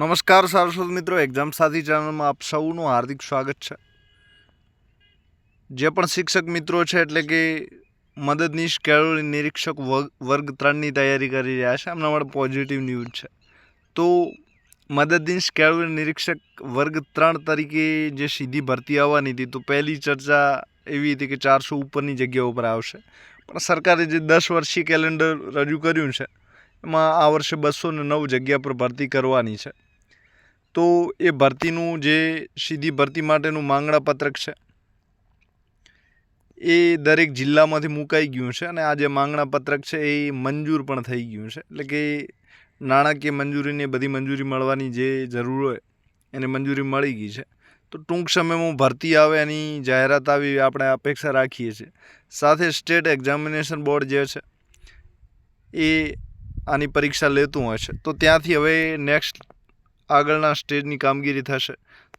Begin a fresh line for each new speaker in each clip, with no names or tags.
નમસ્કાર સારસ્વત મિત્રો એક્ઝામ સાથી ચેનલમાં આપ સૌનું હાર્દિક સ્વાગત છે. જે પણ શિક્ષક મિત્રો છે, એટલે કે મદદનીશ કેળવણી નિરીક્ષક વર્ગ ત્રણની તૈયારી કરી રહ્યા છે, એમના માટે પોઝિટિવ ન્યૂઝ છે. તો મદદનીશ કેળવણી નિરીક્ષક વર્ગ ત્રણ તરીકે જે સીધી ભરતી આવવાની હતી, તો પહેલી ચર્ચા એવી હતી કે ચારસો ઉપરની જગ્યાઓ ઉપર આવશે. પણ સરકારે જે દસ વર્ષીય કેલેન્ડર રજૂ કર્યું છે એમાં આ વર્ષે બસો નવ જગ્યા પર ભરતી કરવાની છે. તો એ ભરતીનું જે સીધી ભરતી માટેનું માંગણા પત્રક છે, એ દરેક જિલ્લામાંથી મુકાઈ ગયું છે અને આ જે માંગણા પત્રક છે એ મંજૂર પણ થઈ ગયું છે. એટલે કે નાણાકીય મંજૂરીને બધી મંજૂરી મળવાની જે જરૂર હોય એને મંજૂરી મળી ગઈ છે. તો ટૂંક સમયમાં ભરતી આવે એની જાહેરાત આવી આપણે અપેક્ષા રાખીએ છીએ. સાથે સ્ટેટ એક્ઝામિનેશન બોર્ડ જે છે, એ આની પરીક્ષા લેતું હોય છે. તો ત્યાંથી હવે નેક્સ્ટ આગળના સ્ટેજની કામગીરી થશે.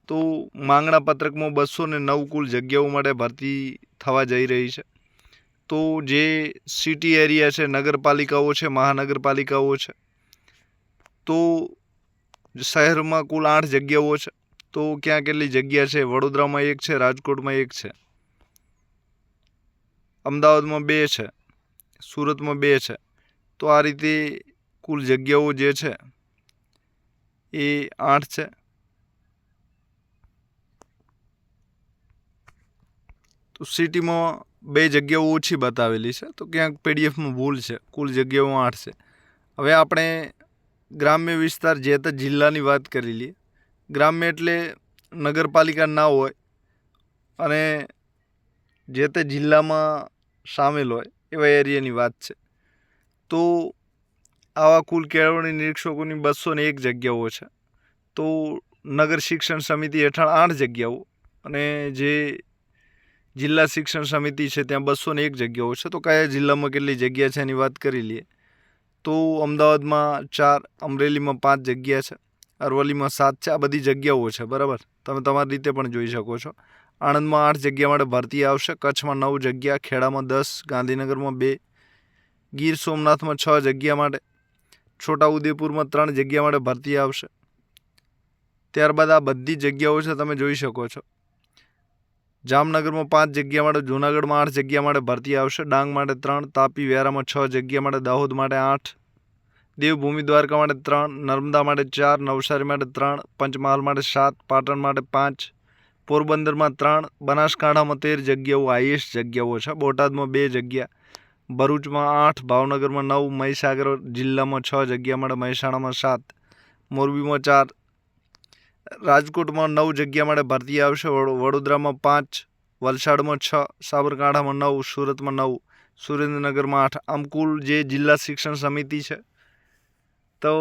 તો માંગણા પત્રકમાં બસો ને નવ કુલ જગ્યાઓ માટે ભરતી થવા જઈ રહી છે. તો જે સિટી એરિયા છે, નગરપાલિકાઓ છે, મહાનગરપાલિકાઓ છે, તો શહેરમાં કુલ આઠ જગ્યાઓ છે. તો ક્યાં કેટલી જગ્યા છે? વડોદરામાં એક છે, રાજકોટમાં એક છે, અમદાવાદમાં બે છે, સુરતમાં બે છે તો આ રીતે કુલ જગ્યાઓ જે છે, એ આઠ છે. તો સિટીમાં બે જગ્યાઓ ઓછી બતાવેલી છે, તો ક્યાંક પીડીએફમાં ભૂલ છે, કુલ જગ્યાઓ આઠ છે. હવે આપણે ગ્રામ્ય વિસ્તાર જે તે જિલ્લાની વાત કરી લઈએ. ગ્રામ્ય એટલે નગરપાલિકા ના હોય અને જે તે જિલ્લામાં સામેલ હોય એવા એરિયાની વાત છે. તો આવા કુલ કેળવણી નિરીક્ષકોની બસો ને એક જગ્યાઓ છે. તો નગર શિક્ષણ સમિતિ હેઠળ આઠ જગ્યાઓ અને જે જિલ્લા શિક્ષણ સમિતિ છે ત્યાં બસો ને એક જગ્યાઓ છે. તો કયા જિલ્લામાં કેટલી જગ્યા છે એની વાત કરી લઈએ. તો અમદાવાદમાં ચાર, અમરેલીમાં પાંચ જગ્યા છે, અરવલ્લીમાં સાત છે, આ બધી જગ્યાઓ છે, બરાબર? તમે તમારી રીતે પણ જોઈ શકો છો. આણંદમાં આઠ જગ્યા માટે ભરતી આવશે, કચ્છમાં નવ જગ્યા, ખેડામાં દસ, ગાંધીનગરમાં બે ગીર સોમનાથમાં છ જગ્યા માટે છોટાઉદેપુરમાં ત્રણ જગ્યા માટે ભરતી આવશે. ત્યારબાદ આ બધી જગ્યાઓ છે તમે જોઈ શકો છો. જામનગરમાં પાંચ જગ્યા માટે, જૂનાગઢમાં આઠ જગ્યા માટે ભરતી આવશે. ડાંગ માટે ત્રણ, તાપી વેરામાં છ જગ્યા માટે, દાહોદ માટે આઠ, દેવભૂમિ દ્વારકા માટે ત્રણ, નર્મદા માટે ચાર, નવસારી માટે ત્રણ, પંચમહાલ માટે સાત, પાટણ માટે પાંચ, પોરબંદરમાં ત્રણ, બનાસકાંઠામાં તેર જગ્યાઓ આઈએસ જગ્યાઓ છે. બોટાદમાં બે જગ્યા ભરૂચમાં આઠ, ભાવનગરમાં નવ, મહીસાગર જિલ્લામાં છ જગ્યા માટે મહેસાણામાં સાત, મોરબીમાં ચાર, રાજકોટમાં નવ જગ્યા માટે ભરતી આવશે વડોદરામાં પાંચ, વલસાડમાં છ, સાબરકાંઠામાં નવ, સુરતમાં નવ, સુરેન્દ્રનગરમાં આઠ. આમ કુલ જે જિલ્લા શિક્ષણ સમિતિ છે, તો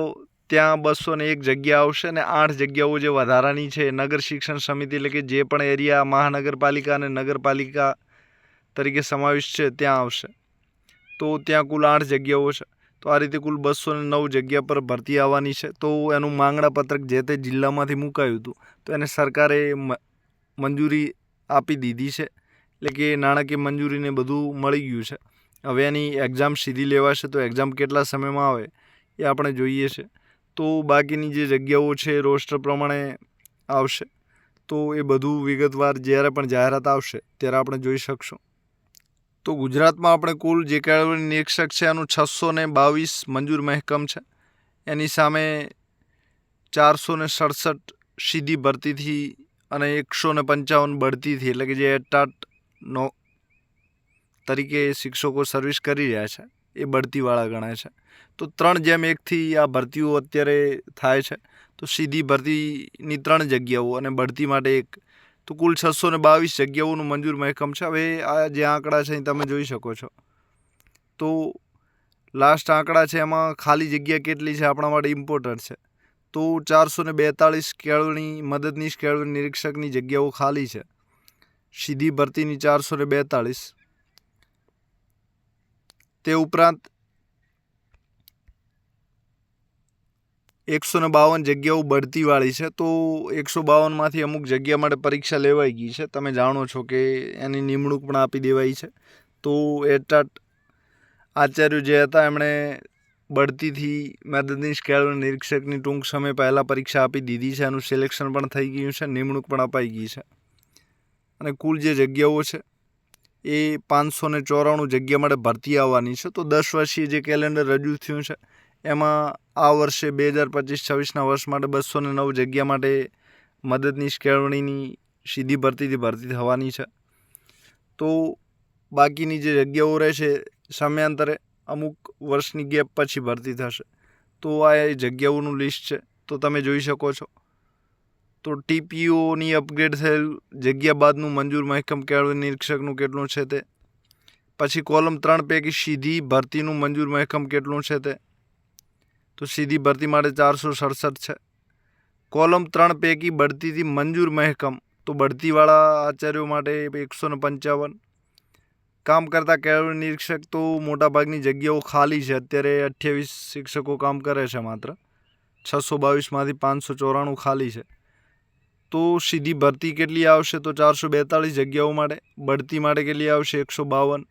ત્યાં બસો ને એક જગ્યા આવશે અને આઠ જગ્યાઓ જે વધારાની છે, નગર શિક્ષણ સમિતિ એટલે કે જે પણ એરિયા મહાનગરપાલિકા અને નગરપાલિકા તરીકે સમાવેશ છે, ત્યાં આવશે. તો ત્યાં કુલ આઠ જગ્યાઓ છે. તો આ રીતે કુલ બસો નવ જગ્યા પર ભરતી આવવાની છે. તો એનું માંગણા પત્રક જે તે જિલ્લામાંથી મુકાયું હતું, તો એને સરકારે મંજૂરી આપી દીધી છે. એટલે કે નાણાકીય મંજૂરીને બધું મળી ગયું છે. હવે એની એક્ઝામ સીધી લેવાશે તો એક્ઝામ કેટલા સમયમાં આવે એ આપણે જોઈએ છે. તો બાકીની જે જગ્યાઓ છે રોસ્ટર પ્રમાણે આવશે. તો એ બધું વિગતવાર જ્યારે પણ જાહેરાત આવશે ત્યારે આપણે જોઈ શકશું. તો ગુજરાતમાં આપણે કુલ જે કેળવણી નિરીક્ષક છે એનું છસો ને બાવીસ મંજૂર મહેકમ છે. એની સામે ચારસો ને સડસઠ સીધી ભરતીથી અને એકસો ને પંચાવન બઢતીથી એટલે કે જે એટાટ નો તરીકે શિક્ષકો સર્વિસ કરી રહ્યા છે, એ બઢતીવાળા ગણાય છે. તો ત્રણ જેમ એકથી આ ભરતીઓ અત્યારે થાય છે. તો સીધી ભરતીની ત્રણ જગ્યાઓ અને બઢતી માટે એક તો કુલ છસો ને બાવીસ જગ્યાઓનું મંજૂર મહેકમ છે. હવે આ જે આંકડા છે એ તમે જોઈ શકો છો. તો લાસ્ટ આંકડા છે એમાં ખાલી જગ્યા કેટલી છે આપણા માટે ઇમ્પોર્ટન્ટ છે. તો ચારસો ને બેતાળીસ કેળવણી મદદનીશ કેળવણી નિરીક્ષકની જગ્યાઓ ખાલી છે. સીધી ભરતીની ચારસો ને બેતાળીસ. તે ઉપરાંત એકસો ને બાવન જગ્યાઓ બઢતીવાળી છે, તો એકસો બાવનમાંથી અમુક જગ્યા માટે પરીક્ષા લેવાઈ ગઈ છે. તમે જાણો છો કે એની નિમણૂક પણ આપી દેવાઈ છે. તો એટાટ આચાર્ય જે હતા, એમણે બઢતીથી મદદનીશ કેળવણ નિરીક્ષકની ટૂંક સમય પહેલાં પરીક્ષા આપી દીધી છે. એનું સિલેક્શન પણ થઈ ગયું છે, નિમણૂક પણ અપાઈ ગઈ છે. અને કુલ જે જગ્યાઓ છે, એ પાંચસો ચોરાણું જગ્યા માટે ભરતી આવવાની છે. તો દસ વર્ષીય જે કેલેન્ડર રજૂ થયું છે એમાં આ વર્ષે બે હજાર પચીસ છવ્વીસના વર્ષ માટે બસો ને નવ જગ્યા માટે મદદનીશ કેળવણીની સીધી ભરતીથી ભરતી થવાની છે. તો બાકીની જે જગ્યાઓ રહેશે સમયાંતરે અમુક વર્ષની ગેપ પછી ભરતી થશે. તો આ એ જગ્યાઓનું લિસ્ટ છે. તો તમે જોઈ શકો છો. તો ટીપીઓની અપગ્રેડ થયેલ જગ્યા બાદનું મંજૂર મહેકમ કેળવણી નિરીક્ષકનું કેટલું છે તે? પછી કોલમ ત્રણ પૈકી સીધી ભરતીનું મંજૂર મહેકમ કેટલું છે તે? તો સીધી ભરતી માટે ચારસો સડસઠ છે. કોલમ ત્રણ પૈકી બઢતીથી મંજૂર મહેકમ. તો બઢતીવાળા આચાર્યો માટે એકસો ને પંચાવન. કામ કરતા કેળવણી નિરીક્ષક તો મોટાભાગની જગ્યાઓ ખાલી છે. અત્યારે અઠ્યાવીસ શિક્ષકો કામ કરે છે માત્ર. છસો બાવીસમાંથી પાંચસો ચોરાણું ખાલી છે. તો સીધી ભરતી કેટલી આવશે? તો ચારસો બેતાળીસ જગ્યાઓ માટે. બઢતી માટે કેટલી આવશે? એકસો બાવન.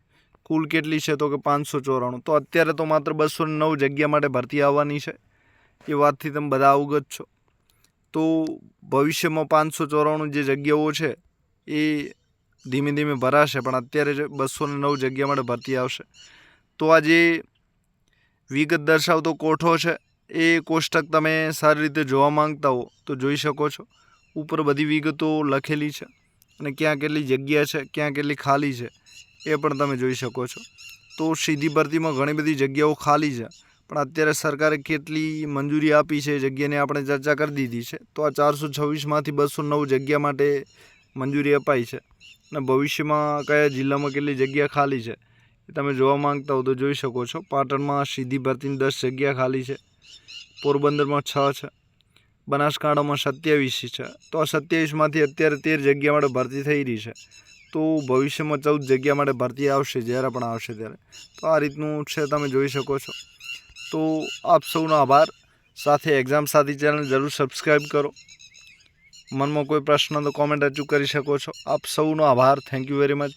કુલ કેટલી છે તો કે પાંચસો ચોરાણું. તો અત્યારે તો માત્ર બસો નવ જગ્યા માટે ભરતી આવવાની છે. એ વાતથી તમે બધા અવગત છો. તો ભવિષ્યમાં પાંચસો ચોરાણું જે જગ્યાઓ છે, એ ધીમે ધીમે ભરાશે, પણ અત્યારે જે બસો નવ જગ્યા માટે ભરતી આવશે. તો આ જે વિગત દર્શાવતો કોઠો છે, એ કોષ્ટક તમે સારી રીતે જોવા માંગતા હો, તો જોઈ શકો છો. ઉપર બધી વિગતો લખેલી છે અને ક્યાં કેટલી જગ્યા છે, ક્યાં કેટલી ખાલી છે. એ પણ તમે જોઈ શકો છો. તો સીધી ભરતીમાં ઘણી બધી જગ્યાઓ ખાલી છે. પણ અત્યારે સરકારે કેટલી મંજૂરી આપી છે જગ્યાની આપણે ચર્ચા કરી દીધી છે. તો આ ચારસો છવ્વીસમાંથી બસો નવ જગ્યા માટે મંજૂરી અપાઈ છે. અને ભવિષ્યમાં કયા જિલ્લામાં કેટલી જગ્યા ખાલી છે એ તમે જોવા માંગતા હો તો જોઈ શકો છો. પાટણમાં સીધી ભરતીની દસ જગ્યા ખાલી છે. પોરબંદરમાં છ છે. બનાસકાંઠામાં સત્યાવીસ છે. તો આ સત્યાવીસમાંથી અત્યારે તેર જગ્યા માટે ભરતી થઈ રહી છે. તો ભવિષ્યમાં ચૌદ જગ્યા માટે ભરતી આવશે, જ્યારે પણ આવશે ત્યારે. તો આ રીતનું છે, તમે જોઈ શકો છો. તો આપ સૌનો આભાર. સાથે એક્ઝામ સાથી ચેનલ જરૂર સબસ્ક્રાઈબ કરો. મનમાં કોઈ પ્રશ્ન તો કોમેન્ટ રજૂ કરી શકો છો. આપ સૌનો આભાર. Thank you very much